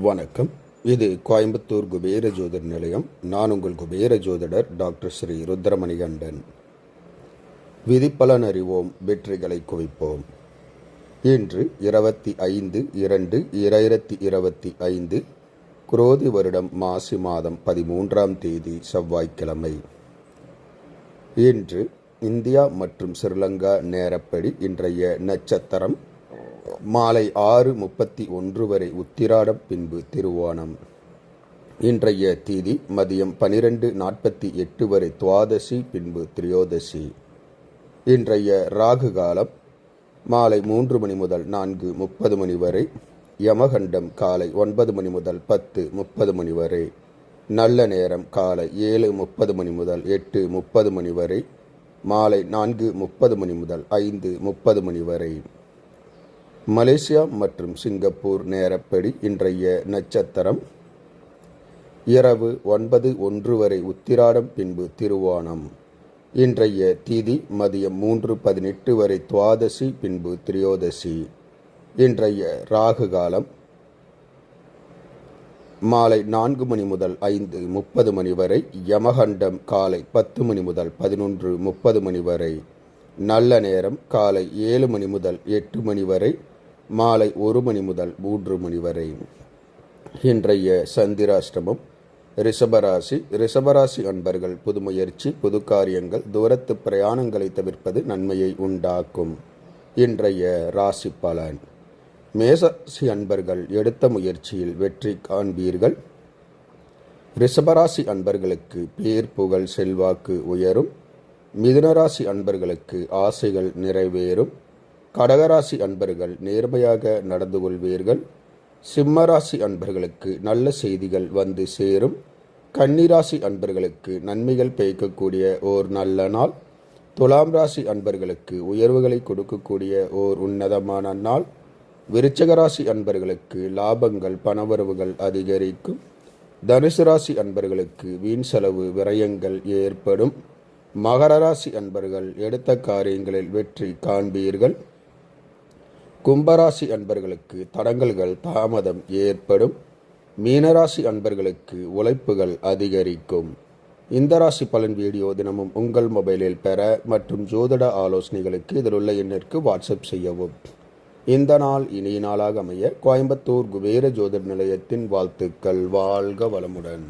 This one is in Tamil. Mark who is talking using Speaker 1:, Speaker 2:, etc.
Speaker 1: வணக்கம். இது கோயம்புத்தூர் குபேர ஜோதிட நிலையம். நான் உங்கள் குபேர ஜோதிடர் டாக்டர் ஸ்ரீ ருத்ரமணிகண்டன். விதிப்பலன் அறிவோம் வெற்றிகளை குவிப்போம். இன்று இருபத்தி ஐந்து இரண்டு இரண்டாயிரத்தி இருபத்தி ஐந்து குரோதி வருடம் மாசி மாதம் பதிமூன்றாம் தேதி செவ்வாய்க்கிழமை. இன்று இந்தியா மற்றும் ஸ்ரீலங்கா நேரப்படி இன்றைய நட்சத்திரம் மாலை ஆறு முப்பத்தி ஒன்று வரை உத்திராடம் பின்பு திருவோணம். இன்றைய தீதி மதியம் பனிரெண்டு நாற்பத்தி எட்டு வரை துவாதசி பின்பு திரியோதசி. இன்றைய ராகு காலம் மாலை மூன்று மணி முதல் நான்கு முப்பது மணி வரை. யமகண்டம் காலை ஒன்பது மணி முதல் பத்து முப்பது மணி வரை. நல்ல நேரம் காலை ஏழு முப்பது மணி முதல் எட்டு முப்பது மணி வரை. மாலை நான்கு முப்பது மணி முதல் ஐந்து முப்பது மணி வரை. மலேசியா மற்றும் சிங்கப்பூர் நேரப்படி இன்றைய நட்சத்திரம். இரவு ஒன்பது ஒன்று வரை உத்திராடம் பின்பு திருவோணம். இன்றைய தீதி மதியம் மூன்று பதினெட்டு வரை துவாதசி பின்பு திரியோதசி. இன்றைய ராகு காலம் மாலை நான்கு மணி முதல் ஐந்து முப்பது மணி வரை யமகண்டம் காலை பத்து மணி முதல் பதினொன்று முப்பது மணி வரை நல்ல நேரம் காலை ஏழு மணி முதல் எட்டு மணி வரை மாலை ஒரு மணி முதல் மூன்று மணி வரை. இன்றைய சந்திராஷ்டமம். ரிஷபராசி. ரிஷபராசி அன்பர்கள் புது முயற்சி புது காரியங்கள் தூரத்து பிரயாணங்களை தவிர்ப்பது நன்மையை உண்டாக்கும். இன்றைய ராசி பலன். மேசராசி அன்பர்கள் எடுத்த முயற்சியில் வெற்றி காண்பீர்கள். ரிஷபராசி அன்பர்களுக்கு பேர் புகழ் செல்வாக்கு உயரும். மிதுனராசி அன்பர்களுக்கு ஆசைகள் நிறைவேறும். கடகராசி அன்பர்கள் நேர்மையாக நடந்து கொள்வீர்கள். சிம்மராசி அன்பர்களுக்கு நல்ல செய்திகள் வந்து சேரும். கன்னிராசி அன்பர்களுக்கு நன்மைகள் பெய்க்கக்கூடிய ஓர் நல்ல நாள். துலாம் ராசி அன்பர்களுக்கு உயர்வுகளை கொடுக்கக்கூடிய ஓர் உன்னதமான நாள். விருச்சக ராசி அன்பர்களுக்கு லாபங்கள் பணவரவுகள் அதிகரிக்கும். தனுசு ராசி அன்பர்களுக்கு வீண் செலவு விரயங்கள் ஏற்படும். மகர ராசி அன்பர்கள் எடுத்த காரியங்களில் வெற்றி காண்பீர்கள். கும்பராசி அன்பர்களுக்கு தடங்கல்கள் தாமதம் ஏற்படும். மீனராசி அன்பர்களுக்கு உழைப்புகள் அதிகரிக்கும். இந்த ராசி பலன் வீடியோ தினமும் உங்கள் மொபைலில் பெற மற்றும் ஜோதிட ஆலோசனைகளுக்கு இதில் உள்ள எண்ணிற்கு வாட்ஸ்அப் செய்யவும். இந்த நாள் இனிய நாளாக அமைய கோயம்புத்தூர் குபேர ஜோதிட நிலையத்தின் வாழ்த்துக்கள். வாழ்க வளமுடன்.